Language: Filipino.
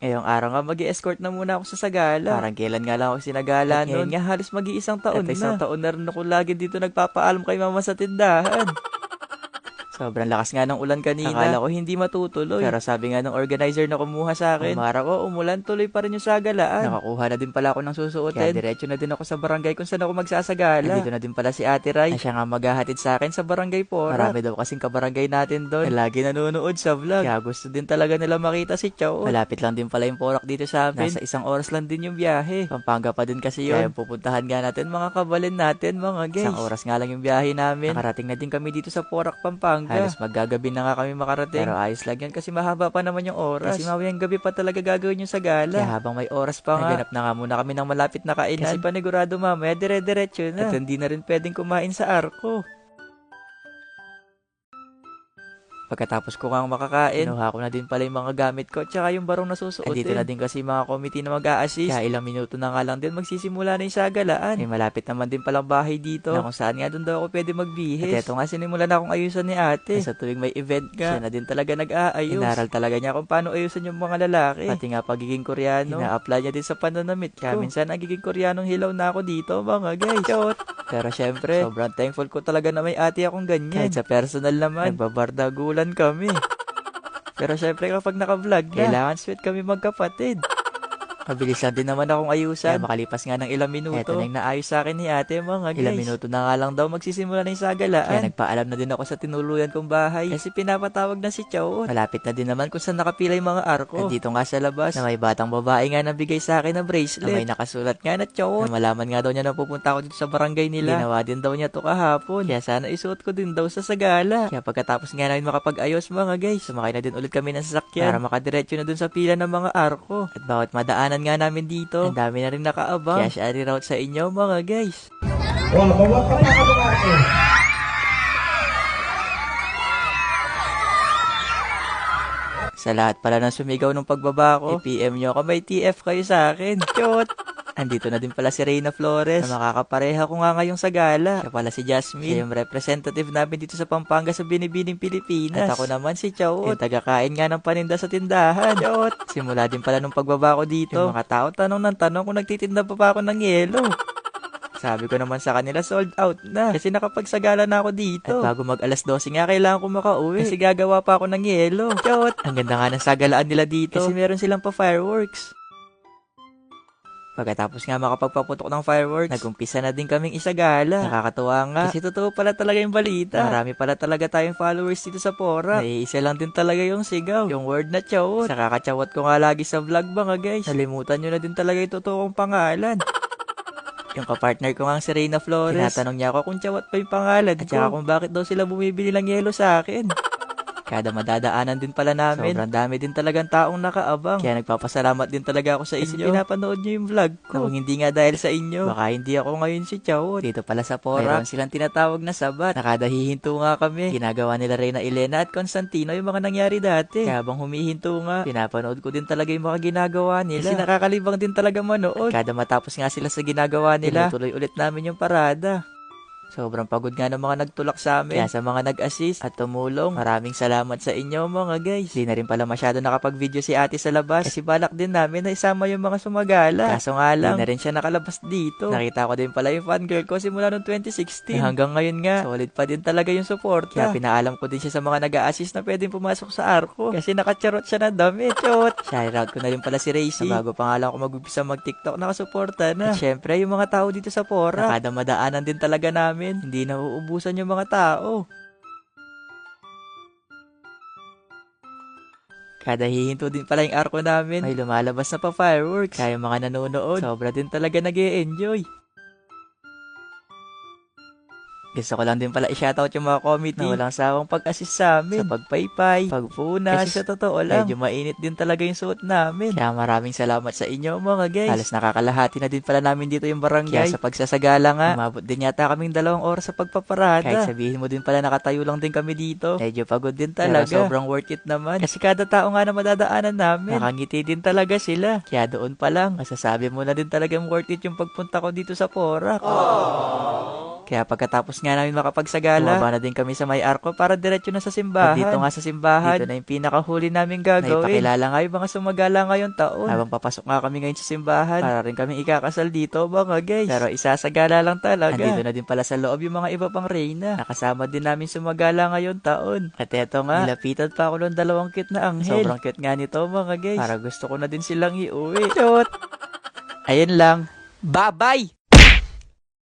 Ngayong araw nga mag escort na muna ako sa Sagala. Parang kailan nga lang ako sinagala At noon. nga halos mag-iisang taon At isang taon na rin ako lagi dito nagpapaalam kay mama sa tindahan. Sobrang lakas nga ng ulan kanina. Akala ko hindi matutuloy. Pero sabi nga ng organizer na kumuha sa akin, umara ko, umulan, tuloy pa rin yung sagalaan. Nakakuha na din pala ako ng susuotin. Kaya diretso na din ako sa barangay kung saan ako magsasagala. Nandito na din pala si Ate Rai. Na siya nga maghahatid sa akin sa barangay po. Marami daw kasing kabarangay natin doon. Na lagi nanonood sa vlog. Kaya gusto din talaga nila makita si Chow. Malapit lang din pala yung porak dito sa amin. Nasa isang oras lang din yung biyahe. Pampanga pa din kasi yun. Kaya pupuntahan nga natin mga kabalin natin mga guys. Isang oras nga lang yung biyahe namin. Nakarating na din kami dito sa Porak, Pampanga. Halos maggagabi na nga kami makarating. Pero ayos lang yan kasi mahaba pa naman yung oras. Kasi mamayang gabi pa talaga gagawin yung sagala. Kaya habang may oras pa nga, naganap na nga muna kami ng malapit na kainan. Kasi panigurado mamaya dire-diretso na. At hindi na rin pwedeng kumain sa arko. Pagkatapos ko nga makakain, kinuha ko na din pala yung mga gamit ko tsaka yung barong na susuotin. Andito na din kasi mga committee na mag-a-assist. Kaya ilang minuto na nga lang din magsisimula na yung sagalaan. Eh malapit naman din palang bahay dito. Na kung saan nga doon daw ako pwede magbihis. At eto nga sinimulan na akong ayusan ni ate. At sa tuwing may event nga, siya na din talaga nag-aayos. Inaral talaga niya kung paano ayusan yung mga lalaki. Pati nga pagiging koreano, ina-apply niya din sa pananamit ko. Kaya minsan nagiging koreanong hilaw na ako dito mga guys. Chot! Pero syempre, sobrang thankful ko talaga na may ate akong ganyan. Kahit sa personal naman, nagbabardagulan kami. Pero syempre kapag naka-vlog na, kailangan sweet kami magkapatid. Mabilis lang din naman akong ayusan. Kaya makalipas nga ng ilang minuto. Eto na yung naayos sa akin ni ate mga guys. Ilang minuto na nga lang daw magsisimula na yung sagalaan. Kaya nagpaalam na din ako sa tinuluyan kong bahay. Kasi pinapatawag na si Chow. Malapit na din naman kung saan nakapila yung mga arko. At dito nga sa labas, na may batang babae nga nabigay sa akin ng bracelet. Na may nakasulat nga na Chow. Na malaman nga daw niya na pupunta ako dito sa barangay nila. Ginawa din daw niya to kahapon. Kaya sana isuot ko din daw sa sagala. Kaya pagkatapos nga namin makapag-ayos mga guys, sumakay na din ulit kami ng sasakyan. Para makadiretso na dun sa pila ng mga arko. At bawat madaanan nga namin dito, ang dami na rin nakaabang. Kaya siya route sa inyo mga guys. Wah, bawa ka na Sa lahat pala ng sumigaw ng pagbaba ko, i-PM nyo ako, may TF kayo sa akin. Cute! Andito na din pala si Reyna Flores na makakapareha ko nga ngayong sa gala. Siya pala si Jasmine, siya yung representative namin dito sa Pampanga sa Binibining Pilipinas. At ako naman si Chowot, yung taga-kain nga ng paninda sa tindahan. Chowot! Simula din pala nung pagbaba ko dito, yung mga tao tanong ng tanong kung nagtitinda pa ba ako ng yelo. Sabi ko naman sa kanila, sold out na. Kasi nakapagsagala na ako dito. At bago mag alas 12 nga, kailangan ko makauwi. Kasi gagawa pa ako ng yelo. Chot! Ang ganda nga ng sagalaan nila dito. Kasi meron silang pa fireworks. Pagkatapos nga makapagpaputok ng fireworks, nagumpisa na din kaming isagala. Nakakatuwa nga. Kasi totoo pala talaga yung balita. Marami pala talaga tayong followers dito sa Pora. Naiisa lang din talaga yung sigaw. Yung word na chawot. Sa kakachawat ko nga lagi sa vlog mga guys. Nalimutan nyo na din talaga yung totoong pangalan. Yung kapartner ko nga si Reyna Flores. Tinatanong niya ako kung chawat pa yung pangalan At saka kung bakit daw sila bumibili ng yelo sa akin. Kada madadaanan din pala namin. Sobrang dami din talagang taong nakaabang. Kaya nagpapasalamat din talaga ako sa inyo. Kasi pinapanood nyo yung vlog ko. Kung hindi nga dahil sa inyo, baka hindi ako ngayon si Chow. Dito pala sa Pora, mayroon silang tinatawag na sabat. Nakadahihinto nga kami. Ginagawa nila Reyna Elena at Constantino yung mga nangyari dati. Kaya habang humihinto nga, pinapanood ko din talaga yung mga ginagawa nila. Kasi nakakalibang din talaga manood. At kada matapos nga sila sa ginagawa nila, tuloy ulit namin yung parada. Sobrang pagod nga ng mga nagtulak sa amin. Kaya sa mga nag-assist at tumulong, maraming salamat sa inyo mga guys. Hindi na rin pala masyado nakapag-video si ate sa labas. Kasi balak din namin na isama yung mga sumagala. Kaso nga lang, hindi na rin siya nakalabas dito. Nakita ko din pala yung fan girl ko simula noong 2016. Eh, hanggang ngayon nga, solid pa din talaga yung support. Kaya pinaalam ko din siya sa mga nag-assist na pwedeng pumasok sa arko. Kasi nakacharot siya na damit. Chot! Shoutout ko na rin pala si Racy. bago pa nga lang ako mag-umpisa mag-tiktok, nakasuporta na. At syempre, yung mga tao dito sa Pora. Nakada madaanan din talaga namin namin. Hindi na uubusan yung mga tao. Kada hihinto din pala yung arko namin, may lumalabas na pa fireworks. Kaya mga nanonood, sobra din talaga nag enjoy gusto ko lang din pala i-shoutout yung mga committee na walang sawang pag-assist sa amin. Sa pagpaypay, pagpunas. Kasi sa totoo lang, medyo mainit din talaga yung suot namin. Kaya maraming salamat sa inyo mga guys. Halos nakakalahati na din pala namin dito yung barangay. Kaya sa pagsasagala nga, umabot din yata kaming dalawang oras sa pagpaparada. Kahit sabihin mo din pala nakatayo lang din kami dito. Medyo pagod din talaga. Pero sobrang worth it naman. Kasi kada tao nga na madadaanan namin, nakangiti din talaga sila. Kaya doon pa lang, masasabi mo na din talagang worth it yung pagpunta ko dito sa Porak. Aww. Kaya pagkatapos nga namin makapagsagala, bumaba na din kami sa may arko para diretso na sa simbahan. At dito nga sa simbahan, dito na yung pinakahuli namin gagawin. Naipakilala nga yung mga sumagala ngayong taon. Habang papasok nga kami ngayon sa simbahan, para rin kami ikakasal dito mga guys. Pero isasagala lang talaga. Andito na din pala sa loob yung mga iba pang reyna. Nakasama din namin sumagala ngayon taon. At eto nga, nilapitan pa ako ng dalawang cute na anghel. Sobrang cute nga nito mga guys. Para gusto ko na din silang iuwi. Ayun lang. Bye-bye!